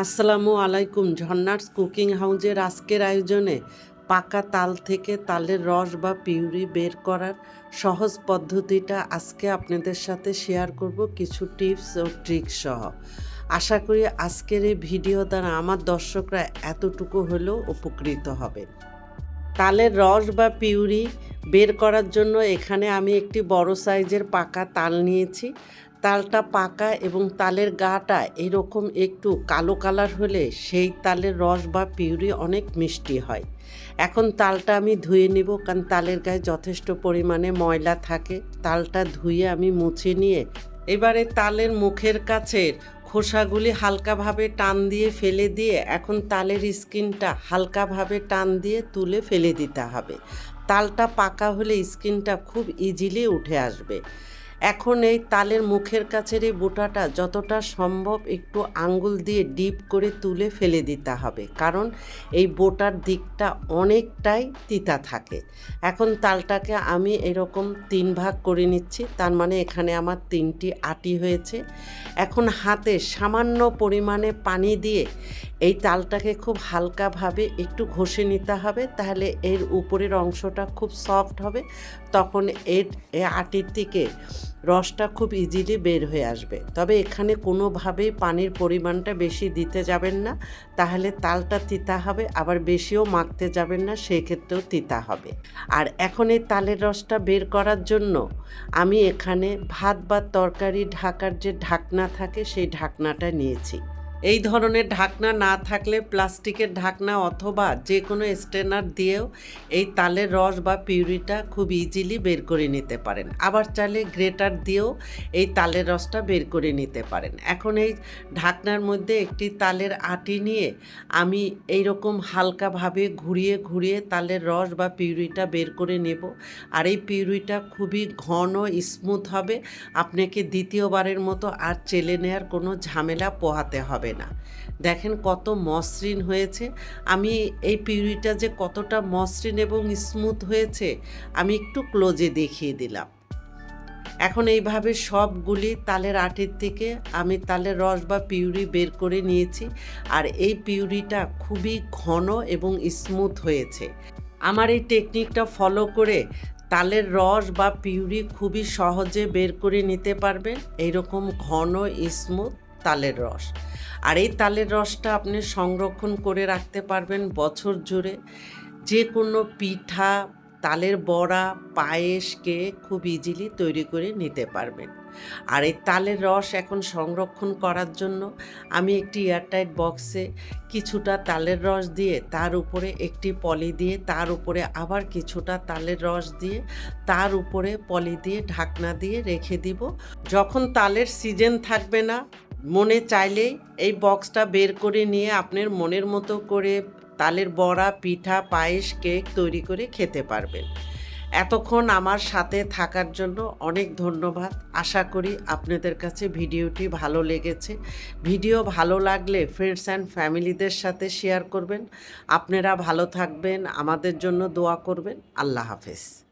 আসসালামু আলাইকুম ঝর্ণার্স কুকিং হাউজের আজকের আয়োজনে পাকা তাল থেকে তালের রস বা পিউরি বের করার সহজ পদ্ধতিটা আজকে আপনাদের সাথে শেয়ার করব কিছু টিপস ও ট্রিক্স সহ। আশা করি আজকের এই ভিডিও দ্বারা আমার দর্শকরা এতটুকু হলেও উপকৃত হবে। তালের রস বা পিউরি বের করার জন্য এখানে আমি একটি বড় সাইজের পাকা তাল নিয়েছি। তালটা পাকা এবং তালের গাটা এরকম একটু কালো কালার হলে সেই তালের রস বা পিউরি অনেক মিষ্টি হয়। এখন তালটা আমি ধুয়ে নিব কারণ তালের গায়ে যথেষ্ট পরিমাণে ময়লা থাকে। তালটা ধুয়ে আমি মুছে নিয়ে এবারে তালের মুখের কাছের খোসাগুলি হালকাভাবে টান দিয়ে ফেলে দিয়ে এখন তালের স্কিনটা হালকাভাবে টান দিয়ে তুলে ফেলে দিতে হবে। তালটা পাকা হলে স্কিনটা খুব ইজিলি উঠে আসবে। এখন এই তালের মুখের কাছের এই বোটাটা যতটা সম্ভব একটু আঙ্গুল দিয়ে ডিপ করে তুলে ফেলে দিতে হবে। কারণ এই বোটার দিকটা অনেকটাই তিতা থাকে। এখন তালটাকে আমি এরকম তিন ভাগ করে নিচ্ছি, তার মানে এখানে আমার তিনটি আটি হয়েছে। এখন হাতে সামান্য পরিমাণে পানি দিয়ে এই তালটাকে খুব হালকাভাবে একটু ঘষে নিতে হবে, তাহলে এর উপরের অংশটা খুব সফট হবে, তখন এর আটির থেকে রসটা খুব ইজিলি বের হয়ে আসবে। তবে এখানে কোনোভাবেই পানির পরিমাণটা বেশি দিতে যাবেন না, তাহলে তালটা তিতা হবে, আবার বেশিও মাখতে যাবেন না সেই ক্ষেত্রেও তিতা হবে। আর এখন এই তালের রসটা বের করার জন্য আমি এখানে ভাত বা তরকারি ঢাকার যে ঢাকনা থাকে, সেই ঢাকনাটা নিয়েছি। এই ধরনের ঢাকনা না থাকলে প্লাস্টিকের ঢাকনা অথবা যে কোনো স্ট্রেনার দিয়েও এই তালের রস বা পিউরিটা খুব ইজিলি বের করে নিতে পারেন। আবার চাইলে গ্রেটার দিয়েও এই তালের রসটা বের করে নিতে পারেন। এখন এই ঢাকনার মধ্যে একটি তালের আটি নিয়ে আমি এই রকম হালকাভাবে ঘুরিয়ে ঘুরিয়ে তালের রস বা পিউরিটা বের করে নেব। আর এই পিউরিটা খুবই ঘন স্মুথ হবে। আপনাকে দ্বিতীয়বারের মতো আর চেলে নেওয়ার কোনো ঝামেলা পোহাতে হবে না। দেখেন কত মসৃণ হয়েছে। আমি এই পিউরিটা যে কতটা মসৃণ এবং স্মুথ হয়েছে, আমি একটু ক্লোজে দেখিয়ে দিলাম। এখন এইভাবে সবগুলি তালের আটির থেকে আমি তালের রস বা পিউরি বের করে নিয়েছি আর এই পিউরিটা খুবই ঘন এবং স্মুথ হয়েছে। আমার এই টেকনিকটা ফলো করে তালের রস বা পিউরি খুবই সহজে বের করে নিতে পারবেন। এইরকম ঘন, স্মুথ তালের রস। আর এই তালের রসটা আপনি সংরক্ষণ করে রাখতে পারবেন বছর জুড়ে। যে কোনো পিঠা, তালের বড়া পায়েস কেক খুব ইজিলি তৈরি করে নিতে পারবেন। আর এই তালের রস এখন সংরক্ষণ করার জন্য আমি একটি এয়ারটাইট বক্সে কিছুটা তালের রস দিয়ে তার উপরে একটি পলি দিয়ে, তার উপরে আবার কিছুটা তালের রস দিয়ে, তার উপরে পলি দিয়ে ঢাকনা দিয়ে রেখে দিব। যখন তালের সিজন থাকবে না মনে চাইলেই এই বক্সটা বের করে নিয়ে আপনার মনের মতো করে তালের বড়া, পিঠা, পায়েস কেক তৈরি করে খেতে পারবেন। এতক্ষণ আমার সাথে থাকার জন্য অনেক ধন্যবাদ। আশা করি আপনাদের কাছে ভিডিওটি ভালো লেগেছে। ভিডিও ভালো লাগলে ফ্রেন্ডস অ্যান্ড ফ্যামিলিদের সাথে শেয়ার করবেন। আপনারা ভালো থাকবেন, আমাদের জন্য দোয়া করবেন। আল্লাহ হাফেজ।